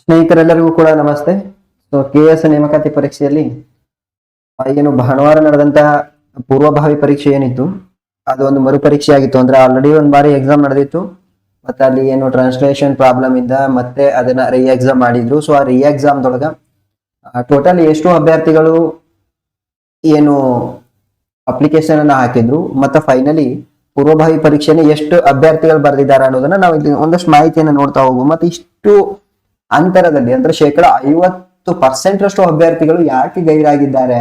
ಸ್ನೇಹಿತರೆಲ್ಲರಿಗೂ ಕೂಡ ನಮಸ್ತೆ. So K S ನೇಮಕಾತಿ ಪರೀಕ್ಷೆಯಲ್ಲಿ ಏನು ಭಾನುವಾರ ನಡೆದಂತಹ ಪೂರ್ವಭಾವಿ ಪರೀಕ್ಷೆ ಏನಿತ್ತು, ಅದು ಒಂದು ಮರುಪರೀಕ್ಷೆ ಆಗಿತ್ತು. ಅಂದ್ರೆ ಆಲ್ರೆಡಿ ಒಂದು ಬಾರಿ ಎಕ್ಸಾಮ್ ನಡೆದಿತ್ತು. ಮತ್ತೆ ಅಲ್ಲಿ ಏನು ಟ್ರಾನ್ಸ್ಲೇಷನ್ ಪ್ರಾಬ್ಲಮ್ ಇಂದ ಮತ್ತೆ ಅದನ್ನ ರೀ ಎಕ್ಸಾಮ್ ಮಾಡಿದ್ರು. ಸೊ ಆ ರೀ ಎಕ್ಸಾಮ್ದೊಳಗ ಟೋಟಲ್ ಎಷ್ಟು ಅಭ್ಯರ್ಥಿಗಳು ಏನು ಅಪ್ಲಿಕೇಶನ್ ಅನ್ನ ಹಾಕಿದ್ರು. ಮತ್ತೆ ಫೈನಲಿ ಪೂರ್ವಭಾವಿ ಪರೀಕ್ಷೆನ ಎಷ್ಟು ಅಭ್ಯರ್ಥಿಗಳು ಬರೆದಿದ್ದಾರೆ ಅನ್ನೋದನ್ನ ನಾವು ಒಂದಷ್ಟು ಮಾಹಿತಿಯನ್ನು ನೋಡ್ತಾ ಹೋಗುವ. ಮತ್ತೆ ಇಷ್ಟು ಅಂತರದಲ್ಲಿ ಅಂದ್ರೆ ಶೇಕಡ ಐವತ್ತು ಪರ್ಸೆಂಟ್ ರಷ್ಟು ಅಭ್ಯರ್ಥಿಗಳು ಯಾಕೆ ಗೈರಾಗಿದ್ದಾರೆ?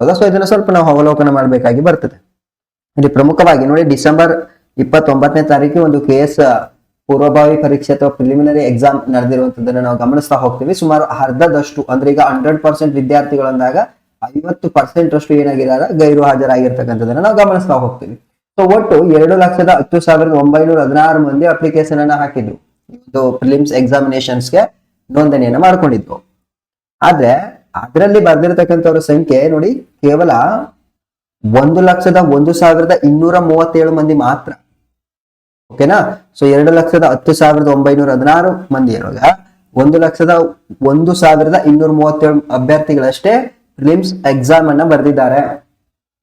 ಹೌದಾ? ಸೊ ಇದನ್ನ ಸ್ವಲ್ಪ ನಾವು ಅವಲೋಕನ ಮಾಡಬೇಕಾಗಿ ಬರ್ತದೆ. ಇಲ್ಲಿ ಪ್ರಮುಖವಾಗಿ ನೋಡಿ, ಡಿಸೆಂಬರ್ ಇಪ್ಪತ್ತೊಂಬತ್ತನೇ ತಾರೀಕು ಒಂದು ಕೆ ಎಸ್ ಪೂರ್ವಭಾವಿ ಪರೀಕ್ಷೆ ಅಥವಾ ಪ್ರಿಲಿಮಿನರಿ ಎಕ್ಸಾಮ್ ನಡೆದಿರುವಂತದನ್ನ ನಾವು ಗಮನಿಸ್ತಾ ಹೋಗ್ತೀವಿ. ಸುಮಾರು ಅರ್ಧದಷ್ಟು, ಅಂದ್ರೆ ಈಗ ಹಂಡ್ರೆಡ್ ಪರ್ಸೆಂಟ್ ವಿದ್ಯಾರ್ಥಿಗಳು ಅಂದಾಗ ಐವತ್ತು ಪರ್ಸೆಂಟ್ ರಷ್ಟು ಏನಾಗಿದ್ದಾರೆ? ಗೈರು ಹಾಜರಾಗಿರ್ತಕ್ಕಂಥದನ್ನ ನಾವು ಗಮನಿಸ್ತಾ ಹೋಗ್ತೀವಿ. ಸೊ ಒಟ್ಟು ಎರಡು ಲಕ್ಷದ ಹತ್ತು ಸಾವಿರದ ಒಂಬೈನೂರ ಹದಿನಾರು ಮಂದಿ ಅಪ್ಲಿಕೇಶನ್ ಅನ್ನ ಹಾಕಿದ್ರು. ಇದು ಪ್ರಿಲಿಮ್ಸ್ ಎಕ್ಸಾಮಿನೇಷನ್ಸ್ಗೆ ನೋಂದಣಿಯನ್ನು ಮಾಡ್ಕೊಂಡಿದ್ವು. ಆದ್ರೆ ಅದರಲ್ಲಿ ಬರ್ದಿರತಕ್ಕಂಥವ್ರ ಸಂಖ್ಯೆ ನೋಡಿ ಕೇವಲ ಒಂದು ಲಕ್ಷದ ಒಂದು ಸಾವಿರದ ಇನ್ನೂರ ಮೂವತ್ತೇಳು ಮಂದಿ ಮಾತ್ರ. ಓಕೆನಾ? ಸೊ ಎರಡು ಲಕ್ಷದ ಹತ್ತು ಸಾವಿರದ ಒಂಬೈನೂರ ಹದಿನಾರು ಮಂದಿ ಇರುವಾಗ ಒಂದು ಲಕ್ಷದ ಒಂದು ಸಾವಿರದ ಇನ್ನೂರ ಮೂವತ್ತೇಳು ಅಭ್ಯರ್ಥಿಗಳಷ್ಟೇ ಪ್ರಿಲಿಮ್ಸ್ ಎಕ್ಸಾಮ್ ಅನ್ನ ಬರೆದಿದ್ದಾರೆ.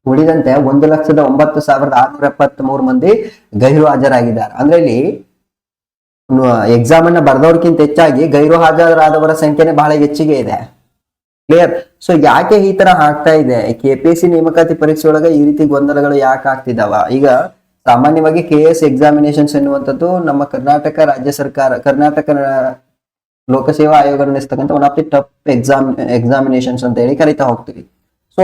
ಉಳಿದಂತೆ ಒಂದು ಲಕ್ಷದ ಒಂಬತ್ತು ಸಾವಿರದ ಆರ್ನೂರ ಎಪ್ಪತ್ತ್ ಮೂರು ಮಂದಿ ಗೈರು ಹಾಜರಾಗಿದ್ದಾರೆ. ಅಂದ್ರೆ ಇಲ್ಲಿ ಎಕ್ಸಾಮ್ ಅನ್ನ ಬರೆದವ್ರಕ್ಕಿಂತ ಹೆಚ್ಚಾಗಿ ಗೈರು ಹಾಜರಾದವರ ಸಂಖ್ಯೆನೆ ಬಹಳ ಹೆಚ್ಚಿಗೆ ಇದೆ. ಕ್ಲಿಯರ್ ಸೊ ಯಾಕೆ ಈ ತರ ಆಗ್ತಾ ಇದೆ? ಕೆ ಪಿ ಸಿ ನೇಮಕಾತಿ ಪರೀಕ್ಷೆ ಒಳಗೆ ಈ ರೀತಿ ಗೊಂದಲಗಳು ಯಾಕೆ ಆಗ್ತಿದಾವ? ಈಗ ಸಾಮಾನ್ಯವಾಗಿ ಕೆ ಎಸ್ ಎಕ್ಸಾಮಿನೇಷನ್ಸ್ ಎನ್ನುವಂಥದ್ದು ನಮ್ಮ ಕರ್ನಾಟಕ ರಾಜ್ಯ ಸರ್ಕಾರ, ಕರ್ನಾಟಕ ಲೋಕಸೇವಾ ಆಯೋಗ ನಡೆಸ್ತಕ್ಕಂಥ one of the tough exam examinations ಅಂತ ಹೇಳಿ ಕರಿತಾ ಹೋಗ್ತೀವಿ. ಸೊ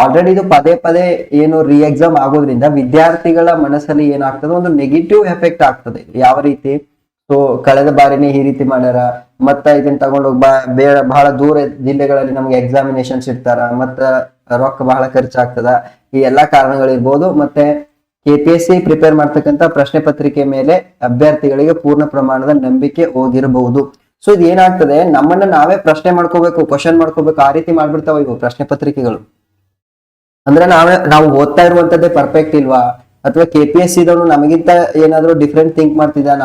ಆಲ್ರೆಡಿ ಇದು ಪದೇ ಪದೇ ಏನು ರೀ ಎಕ್ಸಾಮ್ ಆಗೋದ್ರಿಂದ ವಿದ್ಯಾರ್ಥಿಗಳ ಮನಸ್ಸಲ್ಲಿ ಏನಾಗ್ತದೆ? ಒಂದು ನೆಗೆಟಿವ್ ಎಫೆಕ್ಟ್ ಆಗ್ತದೆ. ಯಾವ ರೀತಿ? ಸೊ ಕಳೆದ ಬಾರಿನೇ ಈ ರೀತಿ ಮಾಡ್ಯಾರ. ಮತ್ತ ಇದನ್ನ ತಗೊಂಡೋಗಿ ಬಾ ಬಹಳ ದೂರ ಜಿಲ್ಲೆಗಳಲ್ಲಿ ನಮ್ಗೆ ಎಕ್ಸಾಮಿನೇಷನ್ಸ್ ಇರ್ತಾರ ಮತ್ತ ರೊಕ್ಕ ಬಹಳ ಖರ್ಚಾಗ್ತದ. ಈ ಎಲ್ಲಾ ಕಾರಣಗಳಿರ್ಬೋದು ಮತ್ತೆ K P S C prepare ಮಾಡ್ತಕ್ಕಂಥ ಪ್ರಶ್ನೆ ಪತ್ರಿಕೆ ಮೇಲೆ ಅಭ್ಯರ್ಥಿಗಳಿಗೆ ಪೂರ್ಣ ಪ್ರಮಾಣದ ನಂಬಿಕೆ ಹೋಗಿರಬಹುದು ಸೊ ಇದು ಏನಾಗ್ತದೆ? ನಮ್ಮನ್ನ ನಾವೇ ಪ್ರಶ್ನೆ ಮಾಡ್ಕೋಬೇಕು ಕ್ವಶನ್ ಮಾಡ್ಕೋಬೇಕು, ಆ ರೀತಿ ಮಾಡ್ಬಿಡ್ತಾವ ಇವು ಪ್ರಶ್ನೆ ಪತ್ರಿಕೆಗಳು. ಅಂದ್ರೆ ನಾವೇ, ನಾವು ಓದ್ತಾ ಇರುವಂತದ್ದೇ ಪರ್ಫೆಕ್ಟ್ ಇಲ್ವಾ? ಅಥವಾ ಕೆ ಪಿ ಎಸ್ ಸಿದವನು ನಮಗಿಂತ ಏನಾದ್ರು ಡಿಫ್ರೆಂಟ್ ಥಿಂಕ್ ಮಾಡ್ತಿದ್ದಾನ?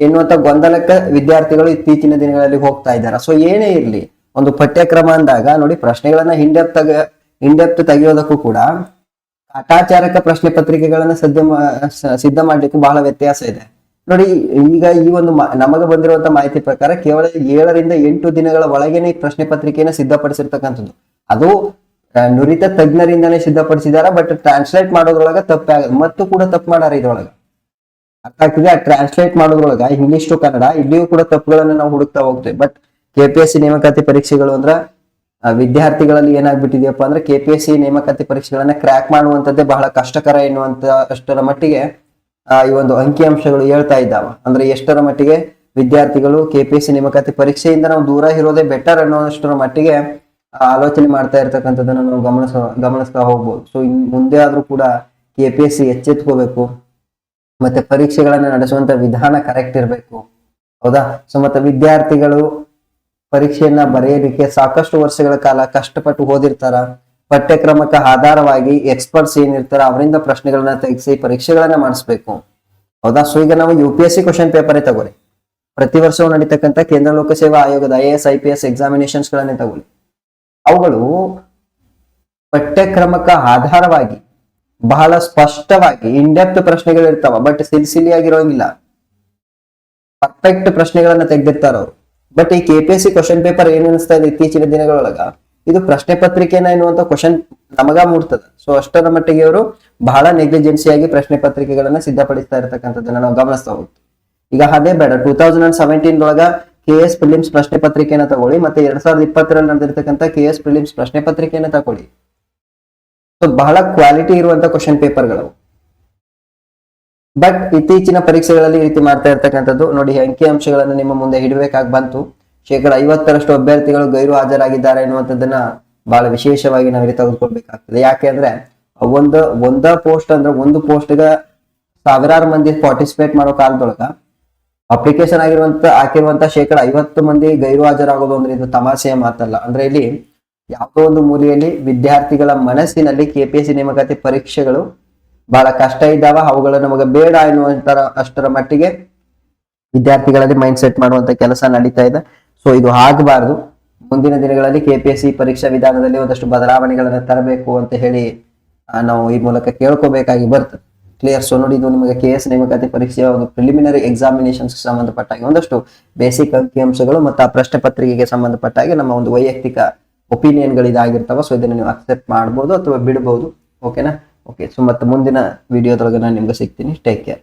ಎನ್ನುವಂತ ಗೊಂದಲಕ್ಕೆ ವಿದ್ಯಾರ್ಥಿಗಳು ಇತ್ತೀಚಿನ ದಿನಗಳಲ್ಲಿ ಹೋಗ್ತಾ ಇದ್ದಾರೆ. ಸೊ ಏನೇ ಇರಲಿ, ಒಂದು ಪಠ್ಯಕ್ರಮ ಅಂದಾಗ ನೋಡಿ ಪ್ರಶ್ನೆಗಳನ್ನ ಹಿಂಡೆಪ್ ತಗ ಹಿಂಡೆಪ್ ತೆಗೆಯೋದಕ್ಕೂ ಕೂಡ ಕಾಟಾಚಾರಕ ಪ್ರಶ್ನೆ ಪತ್ರಿಕೆಗಳನ್ನ ಸದ್ಯ ಸಿದ್ಧ ಮಾಡ್ಲಿಕ್ಕೂ ಬಹಳ ವ್ಯತ್ಯಾಸ ಇದೆ. ನೋಡಿ, ಈಗ ಈ ಒಂದು ನಮಗೆ ಬಂದಿರುವಂತ ಮಾಹಿತಿ ಪ್ರಕಾರ ಕೇವಲ ಏಳರಿಂದ ಎಂಟು ದಿನಗಳ ಒಳಗೇನೆ ಪ್ರಶ್ನೆ ಪತ್ರಿಕೆಯನ್ನು ಸಿದ್ಧಪಡಿಸಿರ್ತಕ್ಕಂಥದ್ದು. ಅದು ನುರಿತ ತಜ್ಞರಿಂದನೇ ಸಿದ್ಧಪಡಿಸಿದಾರ ಬಟ್ ಟ್ರಾನ್ಸ್ಲೇಟ್ ಮಾಡೋದ್ರೊಳಗ ತಪ್ಪೇ ಆಗದು ಮತ್ತು ಕೂಡ ತಪ್ಪು ಮಾಡಾರ ಇದ್ರೊಳಗ. ಅರ್ಥ ಆಗ್ತಿದೆ? ಟ್ರಾನ್ಸ್ಲೇಟ್ ಮಾಡೋದ್ರೊಳಗ ಇಂಗ್ಲಿಷ್ ಟು ಕನ್ನಡ ಇಲ್ಲಿಯೂ ಕೂಡ ತಪ್ಪುಗಳನ್ನ ನಾವು ಹುಡುಕ್ತಾ ಹೋಗ್ತೇವೆ. But K P S C ನೇಮಕಾತಿ ಪರೀಕ್ಷೆಗಳು ಅಂದ್ರ ವಿದ್ಯಾರ್ಥಿಗಳಲ್ಲಿ ಏನಾಗ್ಬಿಟ್ಟಿದೆಯಪ್ಪ ಅಂದ್ರೆ ಕೆ ಪಿ ಎಸ್ ಸಿ ನೇಮಕಾತಿ ಪರೀಕ್ಷೆಗಳನ್ನ ಕ್ರ್ಯಾಕ್ ಮಾಡುವಂತದ್ದೇ ಬಹಳ ಕಷ್ಟಕರ ಎನ್ನುವಂತ ಅಷ್ಟರ ಮಟ್ಟಿಗೆ ಈ ಒಂದು ಅಂಕಿಅಂಶಗಳು ಹೇಳ್ತಾ ಇದ್ದಾವ. ಅಂದ್ರೆ ಎಷ್ಟರ ಮಟ್ಟಿಗೆ ವಿದ್ಯಾರ್ಥಿಗಳು ಕೆ ಪಿ ಎಸ್ ಸಿ ನೇಮಕಾತಿ ಪರೀಕ್ಷೆಯಿಂದ ನಾವು ದೂರ ಇರೋದೇ ಬೆಟರ್ ಅನ್ನೋಷ್ಟರ ಮಟ್ಟಿಗೆ ಆಲೋಚನೆ ಮಾಡ್ತಾ ಇರ್ತಕ್ಕಂಥದ್ದನ್ನ ನಾವು ಗಮನಿಸ, ಗಮನಿಸ್ತಾ ಹೋಗ್ಬೋದು. ಸೊ ಮುಂದೆ ಆದ್ರೂ ಕೂಡ ಕೆ ಪಿ ಎಸ್ ಸಿ ಎಚ್ಚೆತ್ಕೋಬೇಕು. ಮತ್ತೆ ಪರೀಕ್ಷೆಗಳನ್ನ ನಡೆಸುವಂತ ವಿಧಾನ ಕರೆಕ್ಟ್ ಇರಬೇಕು. ಹೌದಾ? ಸೊ ಮತ್ತೆ ವಿದ್ಯಾರ್ಥಿಗಳು ಪರೀಕ್ಷೆಯನ್ನ ಬರೆಯಲಿಕ್ಕೆ ಸಾಕಷ್ಟು ವರ್ಷಗಳ ಕಾಲ ಕಷ್ಟಪಟ್ಟು ಓದಿರ್ತಾರ. ಪಠ್ಯಕ್ರಮಕ್ಕೆ ಆಧಾರವಾಗಿ ಎಕ್ಸ್ಪರ್ಟ್ಸ್ ಏನಿರ್ತಾರ, ಅವರಿಂದ ಪ್ರಶ್ನೆಗಳನ್ನ ತೆಗೆಸಿ ಪರೀಕ್ಷೆಗಳನ್ನ ಮಾಡಿಸ್ಬೇಕು. ಹೌದಾ? ಸೊ ಈಗ ನಾವು U P S C question ಪೇಪರೇ ತಗೊಳ್ಳಿ. ಪ್ರತಿ ವರ್ಷವೂ ನಡೀತಕ್ಕಂಥ ಕೇಂದ್ರ ಲೋಕಸೇವಾ ಆಯೋಗದ I S I P S examinations ಗಳನ್ನೇ ತಗೊಳ್ಳಿ. ಅವುಗಳು ಪಠ್ಯಕ್ರಮಕ್ಕೆ ಆಧಾರವಾಗಿ ಬಹಳ ಸ್ಪಷ್ಟವಾಗಿ ಇಂಡೆಪ್ತ್ ಪ್ರಶ್ನೆಗಳು ಇರ್ತಾವ ಬಟ್ ಸಿಲಿಸಿಲಿಯಾಗಿರೋಂಗಿಲ್ಲ ಪರ್ಫೆಕ್ಟ್ ಪ್ರಶ್ನೆಗಳನ್ನ ತೆಗೆದಿರ್ತಾರ ಅವ್ರು. ಬಟ್ ಈ K P S C question paper ಏನ್ ಅನಿಸ್ತಾ ಇದೆ ಇತ್ತೀಚಿನ ದಿನಗಳೊಳಗ? ಇದು ಪ್ರಶ್ನೆ ಪತ್ರಿಕೆನ ಎನ್ನುವಂತ ಕ್ವಶನ್ ನಮಗ ಮೂಡ್ತದ. ಸೊ ಅಷ್ಟರ ಮಟ್ಟಿಗೆ ಅವರು ಬಹಳ ನೆಗ್ಲಿಜೆನ್ಸಿಯಾಗಿ ಪ್ರಶ್ನೆ ಪತ್ರಿಕೆಗಳನ್ನ ಸಿದ್ಧಪಡಿಸ್ತಾ ಇರತಕ್ಕಂಥದ್ದನ್ನ ನಾವು ಗಮನಿಸ್ತಾ ಹೋಗ್ತೀವಿ. ಈಗ ಅದೇ ಬೇಡ ಟೂ ತೌಸಂಡ್ ಅಂಡ್ ಸೆವೆಂಟೀನ್ ಒಳಗ ಕೆ ಎಸ್ ಪ್ರಿಲಿಮ್ಸ್ ಪ್ರಶ್ನೆ ಪತ್ರಿಕೆನ ತಗೊಳ್ಳಿ, ಮತ್ತೆ ಎರಡ್ ಸಾವಿರದ ಇಪ್ಪತ್ತರಲ್ಲಿ ನಡೆದಿರ್ತಕ್ಕಂಥ ಕೆ ಎಸ್ ಪ್ರಿಲಿಮ್ಸ್ ಪ್ರಶ್ನೆ ಪತ್ರಿಕೆನ ತಗೊಳ್ಳಿ. ಬಹಳ ಕ್ವಾಲಿಟಿ ಇರುವಂತ ಕ್ವಶನ್ ಪೇಪರ್ಗಳು ಬಟ್ ಇತ್ತೀಚಿನ ಪರೀಕ್ಷೆಗಳಲ್ಲಿ ಈ ರೀತಿ ಮಾಡ್ತಾ ಇರ್ತಕ್ಕಂಥದ್ದು, ನೋಡಿ ಅಂಕಿ ಅಂಶಗಳನ್ನು ನಿಮ್ಮ ಮುಂದೆ ಹಿಡಬೇಕಾಗಿ ಬಂತು. ಶೇಕಡ ಐವತ್ತರಷ್ಟು ಅಭ್ಯರ್ಥಿಗಳು ಗೈರು ಹಾಜರಾಗಿದ್ದಾರೆ ಎನ್ನುವಂಥದ್ದನ್ನ ಬಹಳ ವಿಶೇಷವಾಗಿ ನಾವಿಲ್ಲಿ ತೆಗೆದುಕೊಳ್ಬೇಕಾಗ್ತದೆ. ಯಾಕೆ ಅಂದ್ರೆ, ಒಂದು, ಒಂದ ಪೋಸ್ಟ್ ಅಂದ್ರೆ ಒಂದು ಪೋಸ್ಟ್ಗೆ ಸಾವಿರಾರು ಮಂದಿ ಪಾರ್ಟಿಸಿಪೇಟ್ ಮಾಡೋ ಕಾಲದೊಳಗ ಅಪ್ಲಿಕೇಶನ್ ಆಗಿರುವಂತ, ಹಾಕಿರುವಂತ ಶೇಕಡ ಐವತ್ತು ಮಂದಿ ಗೈರು ಹಾಜರಾಗೋದು ಅಂದ್ರೆ ಇದು ತಮಾಷೆಯ ಮಾತಲ್ಲ. ಅಂದ್ರೆ ಇಲ್ಲಿ ಯಾವುದೋ ಒಂದು ಮೂಲೆಯಲ್ಲಿ ವಿದ್ಯಾರ್ಥಿಗಳ ಮನಸ್ಸಿನಲ್ಲಿ ಕೆಪಿಎಸ್ಸಿ ನೇಮಕಾತಿ ಪರೀಕ್ಷೆಗಳು ಬಹಳ ಕಷ್ಟ ಇದ್ದಾವ, ಅವುಗಳು ನಮಗೆ ಬೇಡ ಎನ್ನುವಂತರ ಅಷ್ಟರ ಮಟ್ಟಿಗೆ ವಿದ್ಯಾರ್ಥಿಗಳಲ್ಲಿ ಮೈಂಡ್ ಸೆಟ್ ಮಾಡುವಂತ ಕೆಲಸ ನಡೀತಾ ಇದೆ. ಸೊ ಇದು ಆಗಬಾರದು. ಮುಂದಿನ ದಿನಗಳಲ್ಲಿ ಕೆ ಪಿ ಎಸ್ ಸಿ ಪರೀಕ್ಷಾ ವಿಧಾನದಲ್ಲಿ ಒಂದಷ್ಟು ಬದಲಾವಣೆಗಳನ್ನು ತರಬೇಕು ಅಂತ ಹೇಳಿ ನಾವು ಈ ಮೂಲಕ ಕೇಳ್ಕೋಬೇಕಾಗಿ ಬರ್ತದೆ. ಕ್ಲಿಯರ್ ಸೊ ನೋಡಿ, ಇದು ನಿಮಗೆ ಕೆ ಎಸ್ ನೇಮಕಾತಿ ಪರೀಕ್ಷೆಯ ಒಂದು ಪ್ರಿಲಿಮಿನರಿ ಎಕ್ಸಾಮಿನೇಷನ್ಸ್ ಸಂಬಂಧಪಟ್ಟ ಹಾಗೆ ಒಂದಷ್ಟು ಬೇಸಿಕ್ ಅಂಕಿಅಂಶಗಳು ಮತ್ತು ಆ ಪ್ರಶ್ನೆ ಪತ್ರಿಕೆಗೆ ಸಂಬಂಧಪಟ್ಟ ಹಾಗೆ ನಮ್ಮ ಒಂದು ವೈಯಕ್ತಿಕ ಒಪಿನಿಯನ್ಗಳು ಇದಾಗಿರ್ತಾವ ಸೊ ಇದನ್ನು ನೀವು ಅಕ್ಸೆಪ್ಟ್ ಮಾಡ್ಬೋದು ಅಥವಾ ಬಿಡ್ಬೋದು. ಓಕೆನಾ ಓಕೆ ಸೊ ಮತ್ತೆ ಮುಂದಿನ ವಿಡಿಯೋದೊಳಗೆ ನಾನು ನಿಮ್ಗೆ ಸಿಗ್ತೀನಿ. Take care